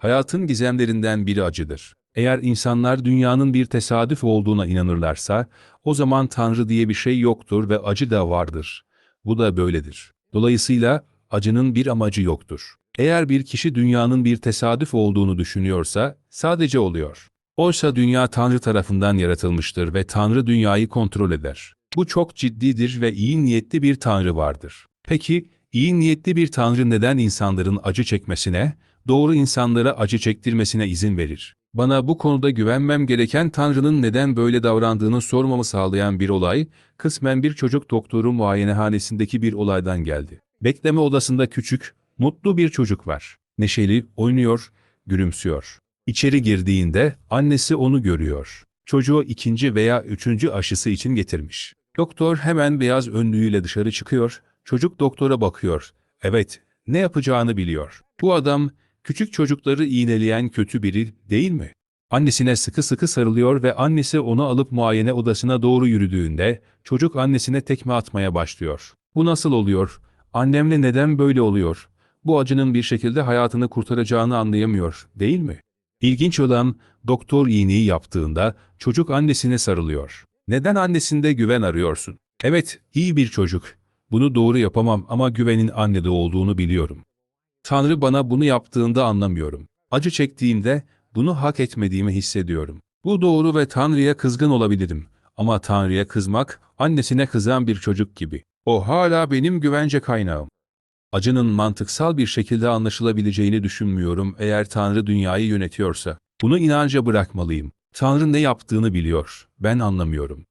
Hayatın gizemlerinden biri acıdır. Eğer insanlar dünyanın bir tesadüf olduğuna inanırlarsa, o zaman Tanrı diye bir şey yoktur ve acı da vardır. Bu da böyledir. Dolayısıyla acının bir amacı yoktur. Eğer bir kişi dünyanın bir tesadüf olduğunu düşünüyorsa, sadece oluyor. Oysa dünya Tanrı tarafından yaratılmıştır ve Tanrı dünyayı kontrol eder. Bu çok ciddidir ve iyi niyetli bir Tanrı vardır. Peki, iyi niyetli bir Tanrı neden insanların acı çekmesine, doğru insanlara acı çektirmesine izin verir? Bana bu konuda güvenmem gereken Tanrı'nın neden böyle davrandığını sormamı sağlayan bir olay, kısmen bir çocuk doktoru muayenehanesindeki bir olaydan geldi. Bekleme odasında küçük, mutlu bir çocuk var. Neşeli, oynuyor, gülümsüyor. İçeri girdiğinde annesi onu görüyor. Çocuğu ikinci veya üçüncü aşısı için getirmiş. Doktor hemen beyaz önlüğüyle dışarı çıkıyor, çocuk doktora bakıyor. Evet, ne yapacağını biliyor. Bu adam, küçük çocukları iğneleyen kötü biri değil mi? Annesine sıkı sıkı sarılıyor ve annesi onu alıp muayene odasına doğru yürüdüğünde, çocuk annesine tekme atmaya başlıyor. Bu nasıl oluyor? Annemle neden böyle oluyor? Bu acının bir şekilde hayatını kurtaracağını anlayamıyor, değil mi? İlginç olan, doktor iğneyi yaptığında çocuk annesine sarılıyor. Neden annesinde güven arıyorsun? Evet, iyi bir çocuk. Bunu doğru yapamam ama güvenin annede olduğunu biliyorum. Tanrı bana bunu yaptığında anlamıyorum. Acı çektiğimde bunu hak etmediğimi hissediyorum. Bu doğru ve Tanrı'ya kızgın olabilirim. Ama Tanrı'ya kızmak, annesine kızan bir çocuk gibi. O hala benim güvence kaynağım. Acının mantıksal bir şekilde anlaşılabileceğini düşünmüyorum eğer Tanrı dünyayı yönetiyorsa. Bunu inanca bırakmalıyım. Tanrı ne yaptığını biliyor. Ben anlamıyorum.